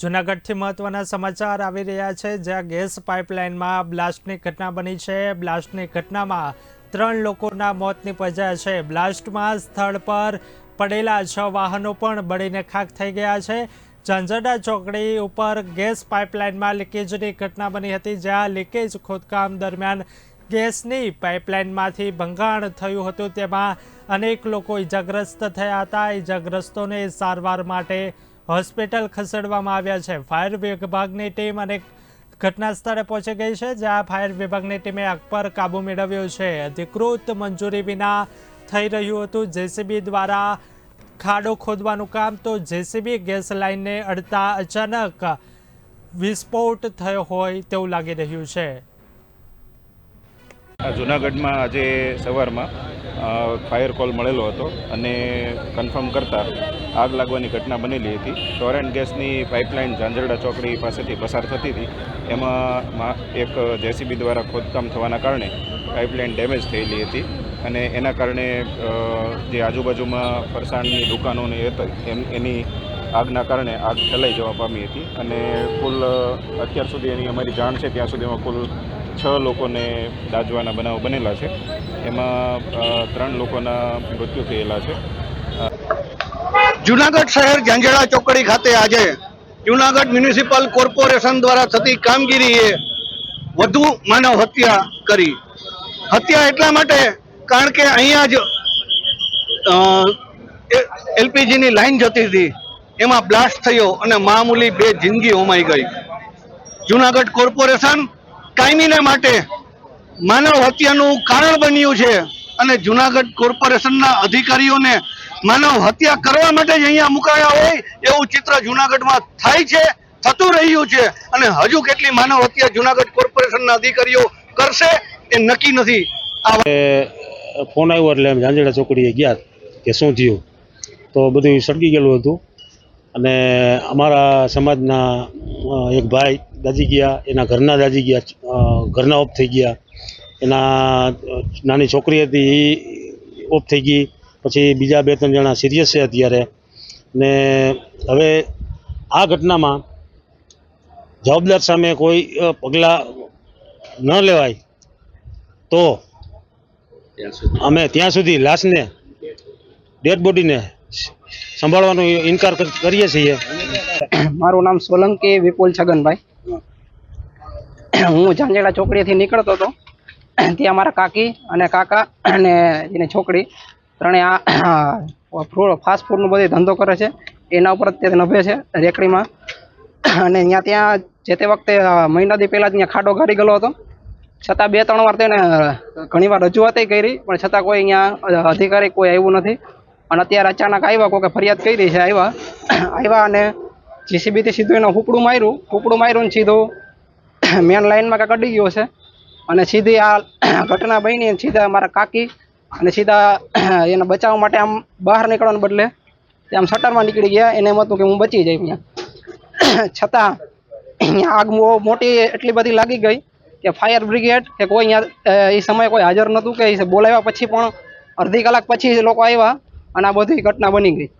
જૂનાગઢથી મહત્વના સમાચાર આવી રહ્યા છે, જ્યાં ગેસ પાઇપલાઇનમાં બ્લાસ્ટની ઘટના બની છે. બ્લાસ્ટની ઘટનામાં ત્રણ લોકોના મોત નિપજ્યા છે. બ્લાસ્ટમાં સ્થળ પર પડેલા છ વાહનો પણ બળીને ખાખ થઈ ગયા છે. ઝંઝડા ચોકડી ઉપર ગેસ પાઇપલાઇનમાં લીકેજની ઘટના બની હતી, જ્યાં લીકેજ ખોદકામ દરમિયાન ગેસની પાઇપલાઇનમાંથી ભંગાણ થયું હતું. તેમાં અનેક લોકો ઇજાગ્રસ્ત થયા હતા. ઇજાગ્રસ્તોને સારવાર માટે હોસ્પિટલ ખસેડવામાં આવ્યા છે. ફાયર વિભાગની ટીમ અને ઘટના સ્થળે પહોંચી ગઈ છે, જ્યાં ફાયર વિભાગની ટીમે આગ પર કાબુ મેળવ્યો છે. અધિકૃત મંજૂરી વિના થઈ રહ્યું હતું. જેસીબી દ્વારા ખાડો ખોદવાનું કામ તો જેસીબી ગેસ લાઇનને અડતા અચાનક વિસ્ફોટ થયો હોય તેવું લાગી રહ્યું છે. જુનાગઢમાં આજે સવારમાં ફાયર કોલ મળેલો હતો અને કન્ફર્મ કરતાં આગ લાગવાની ઘટના બનેલી હતી. ટોરેન્ટ ગેસની પાઇપલાઇન ઝાંઝરડા ચોકડી પાસેથી પસાર થતી હતી. એમાં એક જેસીબી દ્વારા ખોદકામ થવાના કારણે પાઇપલાઇન ડેમેજ થયેલી હતી અને એના કારણે જે આજુબાજુમાં ફરસાણની દુકાનોની હતી એની આગના કારણે આગ ફેલાઈ જવા પામી હતી. અને કુલ અત્યાર સુધી એની અમારી જાણ છે, ત્યાં સુધીમાં કુલ છ લોકોને દાજવાના બનાવ બનેલા છે. એમાં ત્રણ લોકોના મૃત્યુ થયેલા છે. જુનાગઢ શહેર ઝાંઝેડા ચોકડી ખાતે આજે જુનાગઢ મ્યુનિસિપલ કોર્પોરેશન દ્વારા થતી કામગીરીએ વધુ માનવ હત્યા કરી. હત્યા એટલા માટે કારણ કે અહીંયા જ એલપીજીની લાઈન જતી હતી. એમાં બ્લાસ્ટ થયો અને મામૂલી બે જિંદગી હોમાઈ ગઈ. જુનાગઢ કોર્પોરેશન કાયમીને માટે માનવ હત્યાનું કારણ બન્યું છે અને જુનાગઢ કોર્પોરેશનના અધિકારીઓને માનવ હત્યા કરવા માટે જ અહીંયા મુકાયા હોય એવું ચિત્ર જુનાગઢમાં થાય છે, થતું રહ્યું છે અને હજુ કેટલી માનવ હત્યા જુનાગઢ કોર્પોરેશનના અધિકારીઓ કરશે એ નક્કી નથી. ફોન આવ્યો એટલે અમે ઝાંઝેડા ચોકડીએ ગયા કે શું થયું. તો બધું સળગી ગયેલું હતું અને અમારા સમાજના એક ભાઈ દાજી ગયા એના ઘરના દાજી ગયા ઘરના ઓફ થઈ ગયા. એના નાની છોકરી હતી એ ઓફ થઈ ગઈ. પછી બીજા બે ત્રણ જણા સિરિયસ છે અત્યારે. ને હવે આ ઘટનામાં જવાબદાર સામે કોઈ પગલાં ન લેવાય તો અમે ત્યાં સુધી લાશને ડેડ બોડીને સંભાળવાનો ઇનકાર કરીએ છીએ. મારું નામ સોલંકી વિપુલ છગનભાઈ. હું ઝાંઝેડા ચોકડીથી નીકળતો હતો. ત્યાં મારા કાકી અને કાકા અને એની છોકરી ત્રણે આ ફાસ્ટ ફૂડનો બધો ધંધો કરે છે. એના ઉપર તે નભે છે રેકડીમાં. અને ત્યાં ત્યાં જે તે વખતે મહિનાથી પહેલાં જ ત્યાં ખાડો ગાડી ગયેલો હતો. છતાં બે, ત્રણ વાર તેને ઘણી વાર રજૂઆતે કરી, પણ છતાં કોઈ અહીંયા અધિકારી કોઈ આવ્યું નથી. અને અત્યારે અચાનક આવ્યા કોઈ ફરિયાદ કરી છે, આવ્યા. આવ્યા અને જીસીબીથી સીધું એનું હુપડું માર્યું. હુપડું માર્યું ને સીધું મેન લાઈનમાં કાંઈક અડી ગયો છે. અને સીધી આ ઘટના બની સીધા મારા કાકી અને સીધા એને બચાવવા માટે આમ બહાર નીકળવાને બદલે આમ શટરમાં નીકળી ગયા. એને એમ હતું કે હું બચી જઈ અહીંયા. છતાં અહીંયા આગ મોટી એટલી બધી લાગી ગઈ કે ફાયર બ્રિગેડ કે કોઈ અહીંયા એ સમયે કોઈ હાજર નહોતું કે એ બોલાવ્યા પછી પણ અડધી કલાક પછી લોકો આવ્યા. અને આ બધી ઘટના બની ગઈ.